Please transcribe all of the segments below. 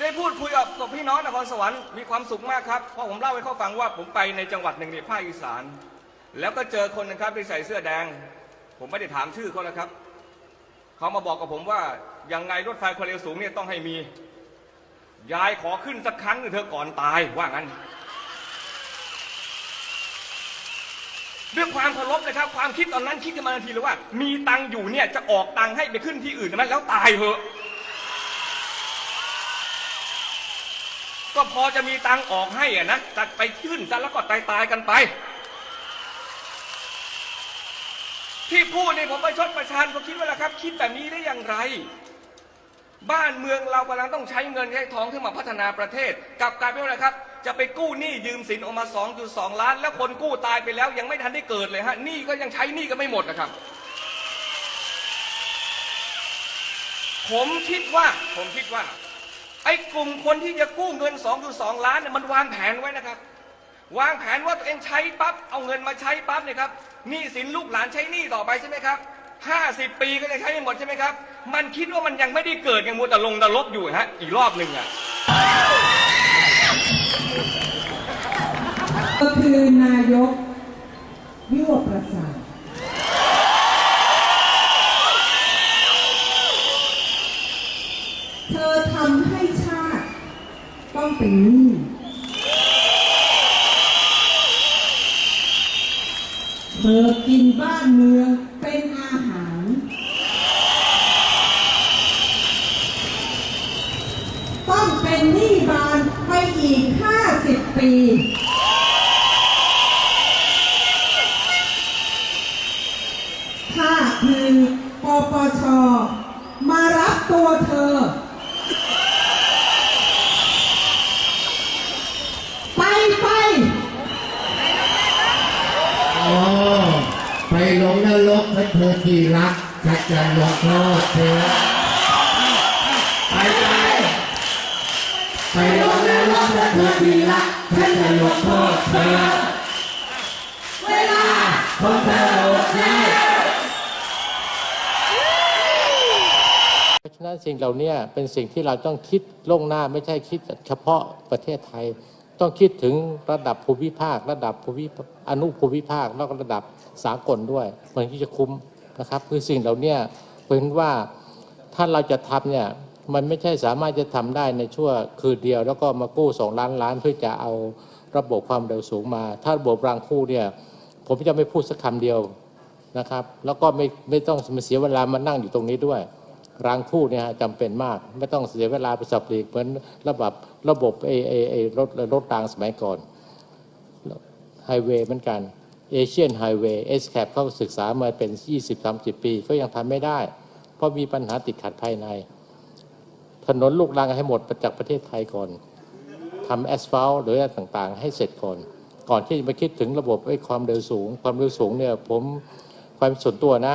ได้พูดคุยกับพี่น้องนครสวรรค์มีความสุขมากครับเพราะผมเล่าให้เขาฟังว่าผมไปในจังหวัดหนึ่งในภาคอีสาน แล้วก็เจอคนนะครับที่ใส่เสื้อแดง ผมไม่ได้ถามชื่อเขาแล้วครับเขามาบอกกับผมว่ายังไงรถไฟความเร็วสูงเนี่ยต้องให้มียายขอขึ้นสักครั้งหนึ่งเธอก่อนตายว่างั้นด้วยความเคารพนะครับ ความคิดตอนนั้นคิดกันมาทันทีเลยว่า มีตังอยู่เนี่ยจะออกตังให้ไปขึ้นที่อื่นนะมันแล้วตายเหอะ ก็พอจะมีตังออกให้อะนะแต่ไปขึ้นซะแล้วก็ตายตายกันไป ที่พูดนี่ผมไปชดประชานก็คิดว่าละครับ คิดแบบนี้ได้อย่างไร บ้านเมืองเรากำลังต้องใช้เงินใช้ทองขึ้นมาพัฒนาประเทศกลับกลายเป็นอะไรครับ จะไปกู้หนี้ยืมสินออกมา 2.2 ล้าน แล้วคนกู้ตายไปแล้ว ยังไม่ทันได้เกิดเลยฮะหนี้ก็ยังใช้หนี้ก็ไม่หมดนะครับผมคิดว่า ผมคิดว่า ไอ้กลุ่มคนที่จะกู้เงิน 2.2 ล้านเนี่ยมันวางแผนไว้นะครับ วางแผนว่าตัวเองใช้ปั๊บเอาเงินมาใช้ปั๊บเนี่ยครับหนี้สินลูกหลานใช้หนี้ต่อไปใช่ไหมครับห้าสิบปีก็จะใช้ไม่หมดใช่ไหมครับ มันคิดว่ามันยังไม่ได้เกิดยังมัวแต่ลงนรกอยู่ฮะอีกรอบหนึ่งอะก็คือนายกยั่วประสาทเธอทำให้ชาติต้องเป็นหนี้เธอกินบ้านเมืองเป็นอาหาร ต้องเป็นหนี้บานไปอีก 50 ปี ถ้าคือปปช มารับตัวเธอ ไปไป โอ้ไปลงนรกเพราะเธอที่รักฉัน จะลงโทษเธอไปไปไปลงนรกเพราะเธอที่รักฉันจะลงโทษเธอเวลาของเธอหมดแล้วเพราะฉะนั้นสิ่งเหล่านี้เป็นสิ่งที่เราต้องคิดล่วงหน้าไม่ใช่คิดเฉพาะประเทศไทย ต้องคิดถึงระดับภูมิภาค ระดับภูมิอนุภูมิภาคแล้วก็ระดับสากลด้วย มันที่จะคุ้ม นะครับ คือสิ่งเหล่านี้เป็นว่าถ้าเราจะทำเนี่ยมันไม่ใช่สามารถจะทำได้ในชั่วคืนเดียว แล้วก็มากู้สองล้านล้านเพื่อจะเอาระบบความเร็วสูงมา ถ้าระบบรางคู่เนี่ยผมจะไม่พูดสักคำเดียวนะครับ แล้วก็ไม่ไม่ต้องมาเสียเวลามานั่งอยู่ตรงนี้ด้วย รางคู่เนี่ยฮะจำเป็นมาก ไม่ต้องเสียเวลาไปสับปลีกเหมือนระบบระบบไอไอไอรถรถรางสมัยก่อนไฮเวย์เหมือนกัน เอเชียนไฮเวย์เอสแคปเขาศึกษามาเป็น 20-30 ปี ก็ยังทำไม่ได้ เพราะมีปัญหาติดขัดภายใน ถนนลูกรังให้หมดจากประเทศไทยก่อนทำแอสฟัลต์หรืออะไรต่างๆ ให้เสร็จก่อน ก่อนที่จะมาคิดถึงระบบไอ้ความเร็วสูง ความเร็วสูงเนี่ยผมความส่วนตัวนะ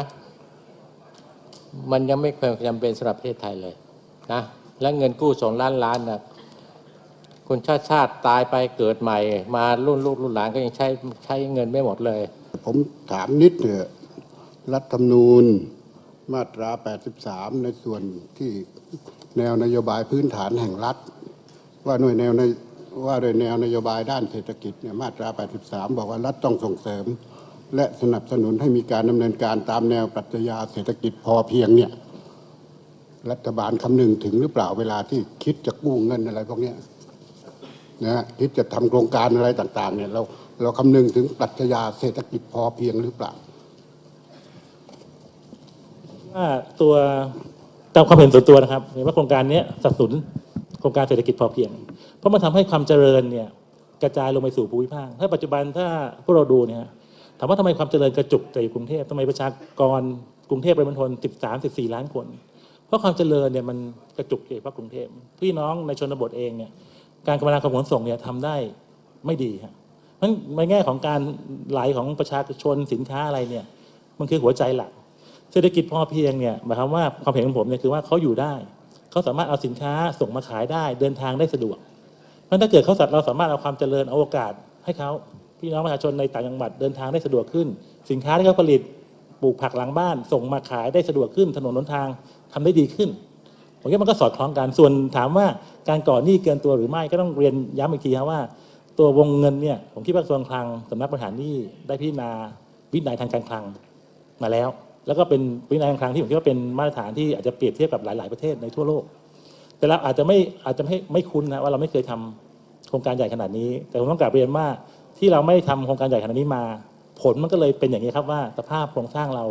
มันยังไม่ควรจำเป็นสำหรับประเทศไทยเลยนะและเงินกู้สองล้านล้านนะ คุณชาติชาติตายไปเกิดใหม่ มารุ่นลูกรุ่นหลานก็ยังใช้ใช้เงินไม่หมดเลย ผมถามนิดเถอะรัฐธรรมนูญมาตรา 83 ในส่วนที่แนวนโยบายพื้นฐานแห่งรัฐ ว่าหน่วยแนวในว่าโดยแนวนโยบายด้านเศรษฐกิจเนี่ยมาตรา 83 บอกว่ารัฐต้องส่งเสริม และสนับสนุนให้มีการดำเนินการตามแนวปรัชญาเศรษฐกิจพอเพียงเนี่ยรัฐบาลคำนึงถึงหรือเปล่าเวลาที่คิดจะกู้เงินอะไรพวกนี้ นะฮะคิดจะทำโครงการอะไรต่างๆเนี่ยเราเราคำนึงถึงปรัชญาเศรษฐกิจพอเพียงหรือเปล่าว่าตัวตามความเห็นส่วนตัวนะครับเห็นว่าโครงการนี้สนับสนุนโครงการเศรษฐกิจพอเพียง เพราะมันทำให้ความเจริญเนี่ยกระจายลงไปสู่ภูมิภาค ถ้าปัจจุบันถ้าพวกเราดูเนี่ยถามว่าทำไมความเจริญกระจุกแต่อยู่กรุงเทพทำไมประชากรกรุงเทพปริมณฑล13 14 ล้านคน เพราะความเจริญเนี่ยมันกระจุกอยู่เฉพาะกรุงเทพพี่น้องในชนบทเองเนี่ย การคมนาคมขนส่งเนี่ยทำได้ไม่ดีฮะเพราะฉะนั้นในแง่ของการไหลของประชาชนสินค้าอะไรเนี่ยมันคือหัวใจหลัก เศรษฐกิจพอเพียงเนี่ยหมายความว่าความเห็นของผมเนี่ยคือว่าเขาอยู่ได้ เขาสามารถเอาสินค้าส่งมาขายได้เดินทางได้สะดวก เพราะถ้าเกิดเขาสัตว์เราสามารถเอาความเจริญเอาโอกาสให้เขาพี่น้องประชาชนในต่างจังหวัดเดินทางได้สะดวกขึ้น สินค้าที่เขาผลิตปลูกผักหลังบ้าน ส่งมาขายได้สะดวกขึ้น ถนนหนทางทำได้ดีขึ้น ผมคิดมันก็สอดคล้องกันส่วนถามว่าการก่อหนี้เกินตัวหรือไม่ก็ต้องเรียนย้ำอีกทีครับว่า ตัววงเงินเนี่ยผมคิดว่ากระทรวงคลังสำนักบริหารหนี้ได้พิจารณาวินัยทางการคลังมาแล้ว แล้วก็เป็นวินัยทางการคลังที่ผมคิดว่าเป็นมาตรฐานที่อาจจะเปรียบเทียบกับหลาย ๆประเทศในทั่วโลก แต่เราอาจจะไม่อาจจะไม่ไม่คุ้นนะว่าเราไม่เคยทำโครงการใหญ่ขนาดนี้ แต่ผมต้องกลับเรียนว่าที่เราไม่ทำโครงการใหญ่ขนาดนี้มา ผลมันก็เลยเป็นอย่างนี้ครับว่าสภาพโครงสร้างเรา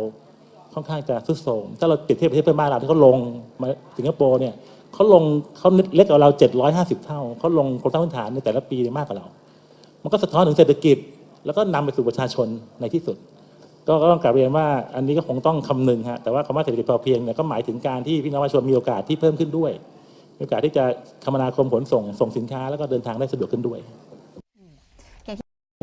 ค่อนข้างจะทรุดโทมถ้าเราเปรียบเทียบประเทศเพื่อนบ้านเราที่เขาลงมาสิงคโปร์เนี่ยเขาลงเขาเล็กกว่าเรา 750 เท่าเขาลงโครงสร้างพื้นฐานในแต่ละปีมากกว่าเรา มันก็สะท้อนถึงเศรษฐกิจ แล้วก็นำไปสู่ประชาชนในที่สุด ก็ต้องกลับเรียนว่าอันนี้ก็คงต้องคำนึงฮะแต่ว่าคำว่าเศรษฐกิจพอเพียงเนี่ยก็หมายถึงการที่พี่น้องประชาชนมีโอกาสที่เพิ่มขึ้นด้วยมีโอกาสที่จะคมนาคมขนส่งส่งสินค้าแล้วก็เดินทางได้สะดวกขึ้นด้วย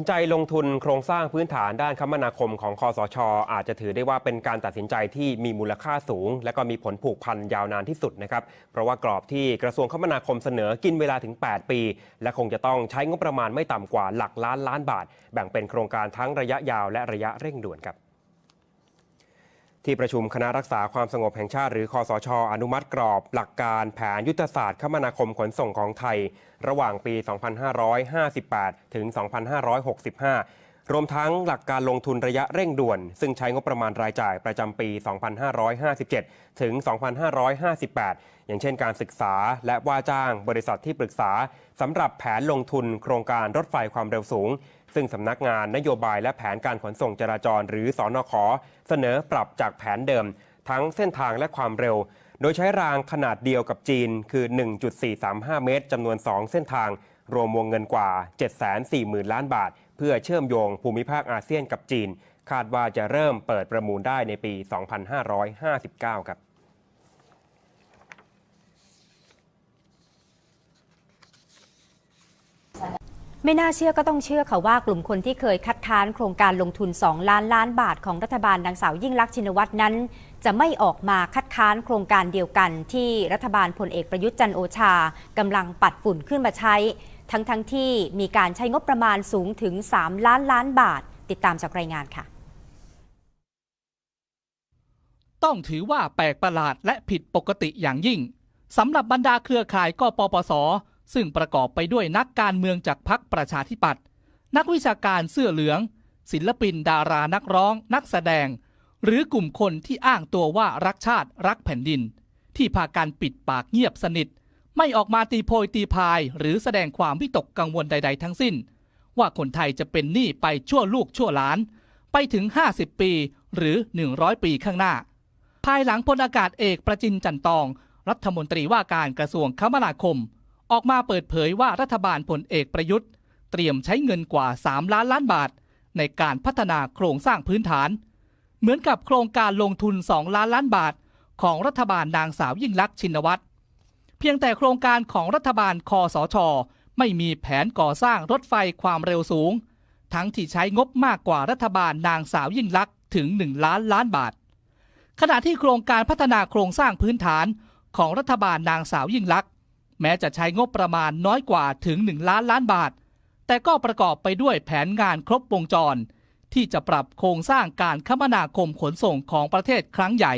นใจลงทุนโครงสร้างพื้นฐานด้านคมนาคมของคอสช อาจจะถือได้ว่าเป็นการตัดสินใจที่มีมูลค่าสูง และก็มีผลผูกพันยาวนานที่สุดนะครับ เพราะว่ากรอบที่กระทรวงคมนาคมเสนอกินเวลาถึง 8 ปี และคงจะต้องใช้งบประมาณไม่ต่ำกว่าหลักล้านล้านบาท แบ่งเป็นโครงการทั้งระยะยาวและระยะเร่งด่วนครับ ที่ประชุมคณะรักษาความสงบแห่งชาติหรือคอสช อนุมัติกรอบหลักการแผนยุทธศาสตร์คมนาคมขนส่งของไทย ระหว่างปี 2558 ถึง 2565 รวมทั้งหลักการลงทุนระยะเร่งด่วน ซึ่งใช้งบประมาณรายจ่ายประจำปี 2557 ถึง 2558 อย่างเช่นการศึกษาและว่าจ้างบริษัทที่ปรึกษาสำหรับแผนลงทุนโครงการรถไฟความเร็วสูง ซึ่งสำนักงานนโยบายและแผนการขนส่งจราจร หรือสอนขอเสนอปรับจากแผนเดิม ทั้งเส้นทางและความเร็ว โดยใช้รางขนาดเดียวกับจีนคือ 1.435 เมตรจำนวน 2 เส้นทาง รวมวงเงินกว่า 740,000 ล้านบาท เพื่อเชื่อมโยงภูมิภาคอาเซียนกับจีน คาดว่าจะเริ่มเปิดประมูลได้ในปี 2559 ครับ ไม่น่าเชื่อก็ต้องเชื่อค่ะว่ากลุ่มคนที่เคยคัดค้านโครงการลงทุน 2 ล้านล้านบาทของรัฐบาลนางสาวยิ่งลักษณ์ชินวัตรนั้น จะไม่ออกมาคัดค้านโครงการเดียวกันที่รัฐบาลพลเอกประยุทธ์จันโอชากำลังปัดฝุ่นขึ้นมาใช้ ทั้งทั้งๆที่มีการใช้งบประมาณสูงถึง 3 ล้านล้านบาท ติดตามจากรายงานค่ะ ต้องถือว่าแปลกประหลาดและผิดปกติอย่างยิ่งสำหรับบรรดาเครือข่ายกปปส ซึ่งประกอบไปด้วยนักการเมืองจากพรรคประชาธิปัตย์นักวิชาการเสื้อเหลือง ศิลปินดารานักร้อง นักแสดง หรือกลุ่มคนที่อ้างตัวว่ารักชาติรักแผ่นดิน ที่พาการปิดปากเงียบสนิท ไม่ออกมาตีโพยตีพาย หรือแสดงความวิตกกังวลใด ๆ ทั้งสิ้น ว่าคนไทยจะเป็นหนี้ไปชั่วลูกชั่วหลาน ไปถึง 50 ปีหรือ 100 ปีข้างหน้า ภายหลังพลอากาศเอกประจินจันตอง รัฐมนตรีว่าการกระทรวงคมนาคม ออกมาเปิดเผยว่ารัฐบาลพลเอกประยุทธ์ เตรียมใช้เงินกว่า 3 ล้านล้านบาท ในการพัฒนาโครงสร้างพื้นฐาน เหมือนกับโครงการลงทุน 2 ล้านล้านบาท ของรัฐบาลนางสาวยิ่งลักษณ์ชินวัตรเพียงแต่โครงการของรัฐบาลคอสช ไม่มีแผนก่อสร้างรถไฟความเร็วสูง ทั้งที่ใช้งบมากกว่ารัฐบาลนางสาวยิ่งลักษณ์ถึง 1 ล้านล้านบาท ขณะที่โครงการพัฒนาโครงสร้างพื้นฐานของรัฐบาลนางสาวยิ่งลักษณ์ แม้จะใช้งบประมาณน้อยกว่าถึง 1 ล้านล้านบาท แต่ก็ประกอบไปด้วยแผนงานครบวงจร ที่จะปรับโครงสร้างการคมนาคมขนส่งของประเทศครั้งใหญ่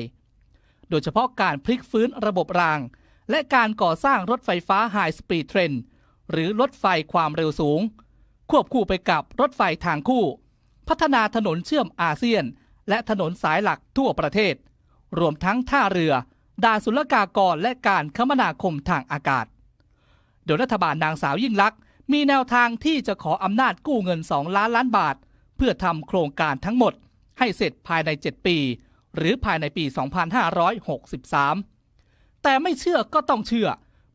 โดยเฉพาะการพลิกฟื้นระบบราง และการก่อสร้างรถไฟฟ้าไฮสปีดเทรนหรือรถไฟความเร็วสูง ควบคู่ไปกับรถไฟทางคู่ พัฒนาถนนเชื่อมอาเซียน และถนนสายหลักทั่วประเทศ รวมทั้งท่าเรือ ด่านศุลกากรและการคมนาคมทางอากาศ โดยรัฐบาลนางสาวยิ่งลักษณ์มีแนวทางที่จะขออำนาจกู้เงิน 2 ล้านล้านบาท เพื่อทำโครงการทั้งหมด ให้เสร็จภายใน 7 ปี หรือภายในปี 2563 แต่ไม่เชื่อก็ต้องเชื่อ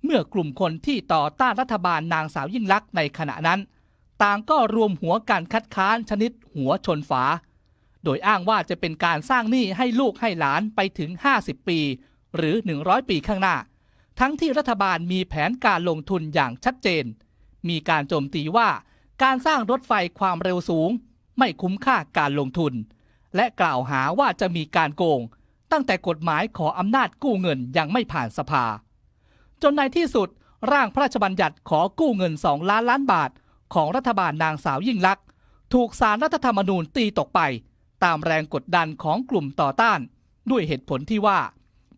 เมื่อกลุ่มคนที่ต่อต้านรัฐบาลนางสาวยิ่งลักษณ์ในขณะนั้น ต่างก็รวมหัวกันคัดค้านชนิดหัวชนฝา โดยอ้างว่าจะเป็นการสร้างหนี้ให้ลูกให้หลานไปถึง 50 ปี หรือ 100 ปีข้างหน้า ทั้งที่รัฐบาลมีแผนการลงทุนอย่างชัดเจน มีการโจมตีว่าการสร้างรถไฟความเร็วสูง ไม่คุ้มค่าการลงทุน และกล่าวหาว่าจะมีการโกง ตั้งแต่กฎหมายขออำนาจกู้เงินยังไม่ผ่านสภา จนในที่สุดร่างพระราชบัญญัติขอกู้เงิน 2 ล้านล้านบาท ของรัฐบาลนางสาวยิ่งลักษณ์ถูกสารรัฐธรรมนูญตีตกไป ตามแรงกดดันของกลุ่มต่อต้าน ด้วยเหตุผลที่ว่า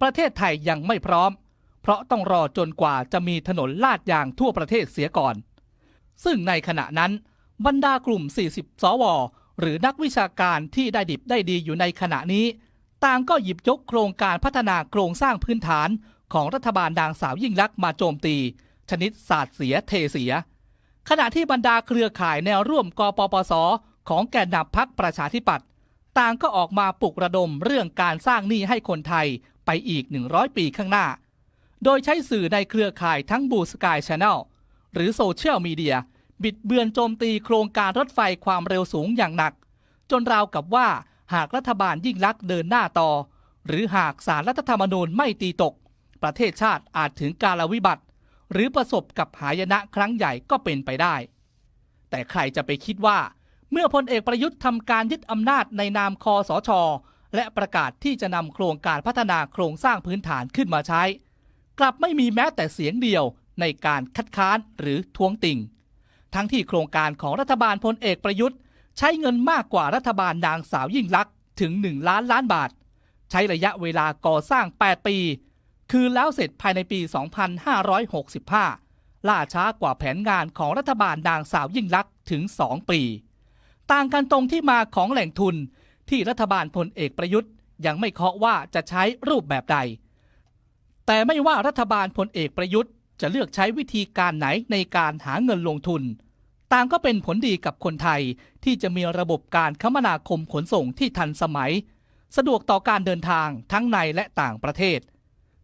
ประเทศไทยยังไม่พร้อม เพราะต้องรอจนกว่าจะมีถนนลาดยางทั่วประเทศเสียก่อน ซึ่งในขณะนั้น บรรดากลุ่ม 40 สว หรือนักวิชาการที่ได้ดิบได้ดีอยู่ในขณะนี้ ต่างก็หยิบยกโครงการพัฒนาโครงสร้างพื้นฐานของรัฐบาลนางสาวยิ่งลักษณ์มาโจมตี ชนิดศาสตร์เสียเทเสีย ขณะที่บรรดาเครือข่ายแนวร่วมกปปส ของแกนนำพักประชาธิปัตย์ต่างก็ออกมาปลุกระดมเรื่องการสร้างหนี้ให้คนไทย ไปอีก 100 ปีข้างหน้า โดยใช้สื่อในเครือข่ายทั้งบูสกายช n แนลหรือโซเชียลมีเดีย บิดเบือนโจมตีโครงการรถไฟความเร็วสูงอย่างหนัก จนราวกับว่าหากรัฐบาลยิ่งลักษณ์เดินหน้าต่อ หรือหากสารรัฐธรรมนูญไม่ตีตก ประเทศชาติอาจถึงกาลวิบัติ หรือประสบกับหายนะครั้งใหญ่ก็เป็นไปได้ แต่ใครจะไปคิดว่า เมื่อพลเอกประยุทธ์ทำการยึดอำนาจในนามคอสช และประกาศที่จะนำโครงการพัฒนาโครงสร้างพื้นฐานขึ้นมาใช้ กลับไม่มีแม้แต่เสียงเดียวในการคัดค้านหรือท้วงติ่ง ทั้งที่โครงการของรัฐบาลพลเอกประยุทธ์ ใช้เงินมากกว่ารัฐบาลนางสาวยิ่งลักษณ์ถึง 1 ล้านล้านบาท ใช้ระยะเวลาก่อสร้าง 8 ปี คือแล้วเสร็จภายในปี 2565 ล่าช้ากว่าแผนงานของรัฐบาลนางสาวยิ่งลักษณ์ถึง 2 ปี ต่างกันตรงที่มาของแหล่งทุน ที่รัฐบาลพลเอกประยุทธ์ยังไม่เคาะว่าจะใช้รูปแบบใด แต่ไม่ว่ารัฐบาลพลเอกประยุทธ์ จะเลือกใช้วิธีการไหนในการหาเงินลงทุน ต่างก็เป็นผลดีกับคนไทยที่จะมีระบบการคมนาคมขนส่งที่ทันสมัย สะดวกต่อการเดินทางทั้งในและต่างประเทศ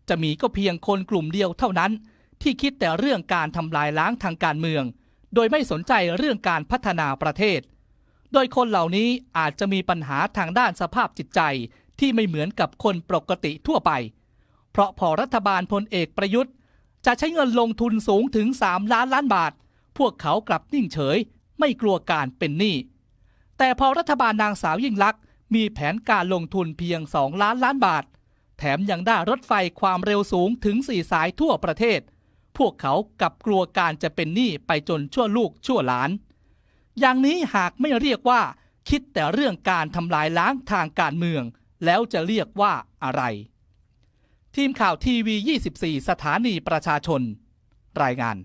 จะมีก็เพียงคนกลุ่มเดียวเท่านั้น ที่คิดแต่เรื่องการทำลายล้างทางการเมือง โดยไม่สนใจเรื่องการพัฒนาประเทศ โดยคนเหล่านี้อาจจะมีปัญหาทางด้านสภาพจิตใจที่ไม่เหมือนกับคนปกติทั่วไป เพราะพอรัฐบาลพลเอกประยุทธ์ จะใช้เงินลงทุนสูงถึง 3 ล้านล้านบาท พวกเขากลับนิ่งเฉย ไม่กลัวการเป็นหนี้ แต่พอรัฐบาลนางสาวยิ่งลักษณ์มีแผนการลงทุนเพียง 2 ล้านล้านบาท แถมยังได้รถไฟความเร็วสูงถึง 4 สายทั่วประเทศ พวกเขากลับกลัวการจะเป็นหนี้ไปจนชั่วลูกชั่วหลาน อย่างนี้หากไม่เรียกว่า คิดแต่เรื่องการทำลายล้างทางการเมือง แล้วจะเรียกว่าอะไร ทีมข่าวทีวี 24 สถานีประชาชน รายงาน